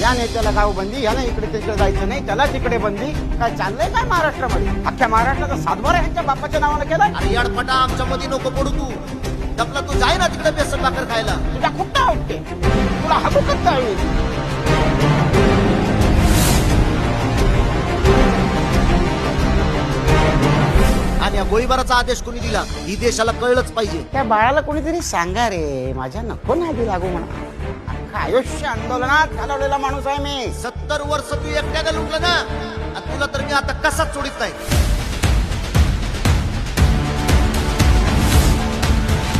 या नेत्याला गाव बंदी याला इकडे तिकडे जायचं नाही त्याला तिकडे बंदी. काय चाललंय काय महाराष्ट्रामध्ये? अख्ख्या महाराष्ट्राचा सातबारा ह्यांच्या बापाच्या नावानं केलाय? आणि याडपटा आमच्या मध्ये नको पडू तू. डबला तू जाय ना तिकडे बेसन भाकर खायला. तुझ्या काय वाटते तुला जाईल आणि या गोळीबाराचा आदेश कोणी दिला? ही देशाला कळलंच पाहिजे. त्या बाळाला कोणीतरी सांगा रे माझ्या नको नादी लागू म्हणा. आयुष्य आंदोलनात घालवलेला माणूस आहे मी. सत्तर वर्ष तू एकट्याला लुटलं ना? आणि तुला तर मी आता कसाच सोडित नाही.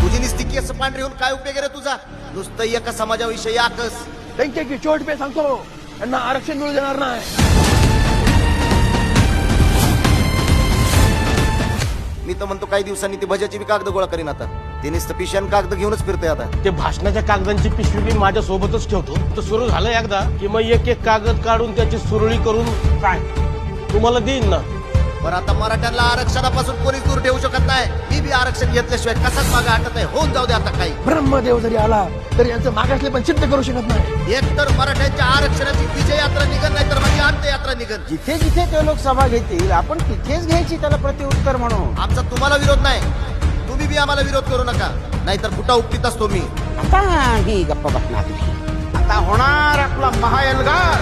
तुझी निस्ती केस पांढरी होऊन काय उपयोग आहे रे तुझा? नुसतं एका समाजाविषयी आकस. त्यांच्या चोट पे सांगतो. त्यांना आरक्षण मिळू देणार नाही. मी तर म्हणतो काही दिवसांनी ती भजाची बी कागद गोळा करीन आता. ते नुसतं पिशान कागद घेऊनच फिरते आता. ते भाषणाच्या कागदांची पिशवी मी माझ्या सोबतच ठेवतो. तर सुरू झालं एकदा की मग एक एक कागद काढून त्याची सुरळी करून काय? तुम्हाला देईन ना. पण आता मराठ्यांना आरक्षणापासून कोणीच दूर ठेवू शकत नाही. मी बी आरक्षण घेतल्याशिवाय कसाच मागे हटत नाही? होऊन जाऊ दे आता काही. ब्रह्मदेव जरी आला तरी यांचं मागासले पण चित्त करू शकत नाही. एक तर मराठ्यांच्या आरक्षणाची विजय यात्रा निघन नाही तर माझी अंत यात्रा निघन. जिथे जिथे ते लोक सभा घेतील आपण तिथेच घ्यायची त्याला प्रत्युत्तर म्हणून. आमचा तुम्हाला विरोध नाही. बी आम्हाला विरोध करू नका. नाहीतर कुठं उपटीत असतो मी. आता ही गप्पा बसणार आता होणार आपला महायलगार.